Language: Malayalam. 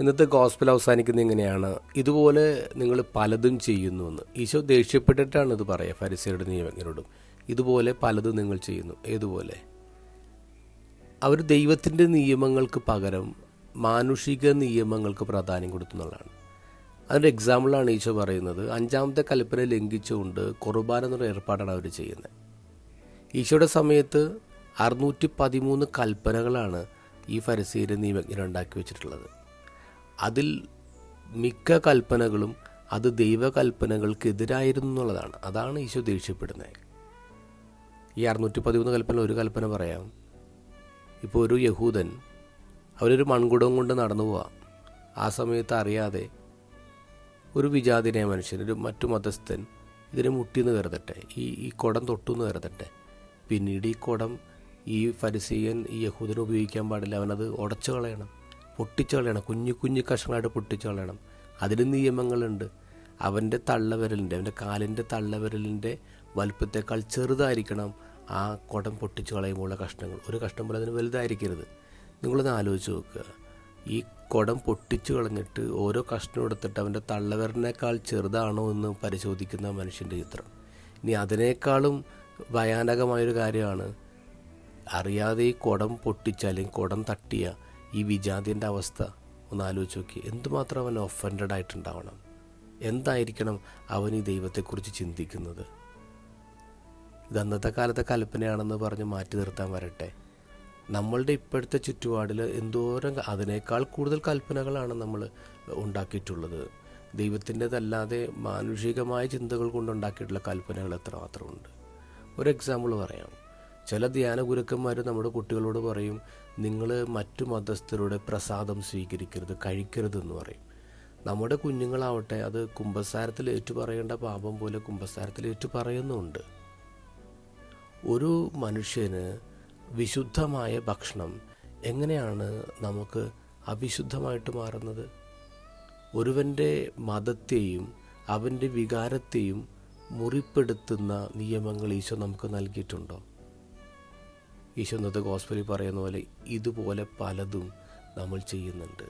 ഇന്നത്തെ ഗോസ്പൽ അവസാനിക്കുന്നത് ഇങ്ങനെയാണ് ഇതുപോലെ നിങ്ങൾ പലതും ചെയ്യുന്നു എന്ന് ഈശോ ദേഷ്യപ്പെട്ടിട്ടാണ് ഇത് പറയുക ഫരിസയുടെ നിയമജ്ഞരോടും. ഇതുപോലെ പലതും നിങ്ങൾ ചെയ്യുന്നു. ഏതുപോലെ? അവർ ദൈവത്തിന്റെ നിയമങ്ങൾക്ക് പകരം മാനുഷിക നിയമങ്ങൾക്ക് പ്രാധാന്യം കൊടുത്തു എന്നുള്ളതാണ് അതിന്റെ എക്സാമ്പിളാണ് ഈശോ പറയുന്നത് അഞ്ചാമത്തെ കൽപ്പന ലംഘിച്ചുകൊണ്ട് കുർബാന എന്നൊരു ഏർപ്പാടാണ് അവർ ചെയ്യുന്നത്. ഈശോയുടെ സമയത്ത് അറുന്നൂറ്റി പതിമൂന്ന് കൽപ്പനകളാണ് ഈ ഫരിസീരെ നിയമജ്ഞരുണ്ടാക്കി വെച്ചിട്ടുള്ളത്. അതിൽ മിക്ക കൽപ്പനകളും അത് ദൈവകൽപ്പനകൾക്കെതിരായിരുന്നു എന്നുള്ളതാണ് അതാണ് ഈശോ ദേഷ്യപ്പെടുന്നത്. ഈ അറുന്നൂറ്റി പതിമൂന്ന് കൽപ്പന ഒരു കൽപ്പന പറയാം. ഇപ്പോൾ ഒരു യഹൂദൻ അവരൊരു മൺകുടം കൊണ്ട് നടന്നു പോവാം. ആ സമയത്ത് അറിയാതെ ഒരു വിജാതിനെ മനുഷ്യൻ ഒരു മറ്റു മതസ്ഥൻ ഇതിനെ മുട്ടിയെന്ന് കരുതട്ടെ ഈ ഈ കുടം തൊട്ടു എന്ന് കരുതട്ടെ. പിന്നീട് ഈ കുടം ഈ ഫരിസീയൻ ഈ യഹൂദന് ഉപയോഗിക്കാൻ പാടില്ല. അവനത് ഉടച്ചു കളയണം. പൊട്ടിച്ചു കളയണം കുഞ്ഞു കുഞ്ഞു കഷ്ണങ്ങളായിട്ട് പൊട്ടിച്ചു കളയണം അതിന് നിയമങ്ങളുണ്ട്. അവന്റെ തള്ളവിരലിന്റെ അവന്റെ കാലിന്റെ തള്ളവിരലിന്റെ വലുപ്പത്തേക്കാൾ ചെറുതായിരിക്കണം ആ കുടം പൊട്ടിച്ചു കളയുമ്പോഴുള്ള കഷ്ണങ്ങൾ. ഒരു കഷ്ണം പോലെ അതിന് വലുതായിരിക്കരുത്. നിങ്ങളൊന്ന് ആലോചിച്ച് നോക്കുക. ഈ കുടം പൊട്ടിച്ചു കളഞ്ഞിട്ട് ഓരോ കഷ്ണം എടുത്തിട്ട് അവന്റെ തള്ളവിരലിനേക്കാൾ ചെറുതാണോ എന്ന് പരിശോധിക്കുന്ന മനുഷ്യന്റെ ചിത്രം. ഇനി അതിനേക്കാളും ഭയാനകമായൊരു കാര്യമാണ് അറിയാതെ ഈ കുടം പൊട്ടിച്ച അല്ലെങ്കിൽ കുടം തട്ടിയ ഈ വിജാതിന്റെ അവസ്ഥ ഒന്ന് ആലോചിച്ച് നോക്കി. എന്തുമാത്രം അവൻ ഒഫൻഡഡ് ആയിട്ടുണ്ടാവണം? എന്തായിരിക്കണം അവൻ ഈ ദൈവത്തെക്കുറിച്ച് ചിന്തിക്കുന്നത്? ഇത് അന്നത്തെ കാലത്തെ കൽപ്പനയാണെന്ന് പറഞ്ഞ് മാറ്റി നിർത്താൻ വരട്ടെ. നമ്മളുടെ ഇപ്പോഴത്തെ ചുറ്റുപാടിൽ എന്തോരം അതിനേക്കാൾ കൂടുതൽ കൽപ്പനകളാണ് നമ്മൾ ഉണ്ടാക്കിയിട്ടുള്ളത്. ദൈവത്തിന്റെതല്ലാതെ മാനുഷികമായ ചിന്തകൾ കൊണ്ടുണ്ടാക്കിയിട്ടുള്ള കൽപ്പനകൾ എത്രമാത്രമുണ്ട് ഒരു എക്സാമ്പിൾ പറയാം. ചില ധ്യാന ഗുരുക്കന്മാർ നമ്മുടെ കുട്ടികളോട് പറയും നിങ്ങൾ മറ്റു മതസ്ഥരുടെ പ്രസാദം സ്വീകരിക്കരുത് കഴിക്കരുതെന്ന് പറയും. നമ്മുടെ കുഞ്ഞുങ്ങളാവട്ടെ അത് കുംഭസാരത്തിൽ ഏറ്റു പറയേണ്ട പാപം പോലെ കുംഭസാരത്തിൽ ഏറ്റു പറയുന്നുണ്ട്. ഒരു മനുഷ്യന് വിശുദ്ധമായ ഭക്ഷണം എങ്ങനെയാണ് നമുക്ക് അവിശുദ്ധമായിട്ട് മാറുന്നത്? ഒരുവന്റെ മതത്തെയും അവന്റെ വികാരത്തെയും മുറിപ്പെടുത്തുന്ന നിയമങ്ങൾ ഈശോ നമുക്ക് നൽകിയിട്ടുണ്ടോ? ഈശോ ഇന്നത്തെ ഗോസ്പലിൽ പറയുന്ന പോലെ ഇതുപോലെ പലതും നമ്മൾ ചെയ്യുന്നുണ്ട്.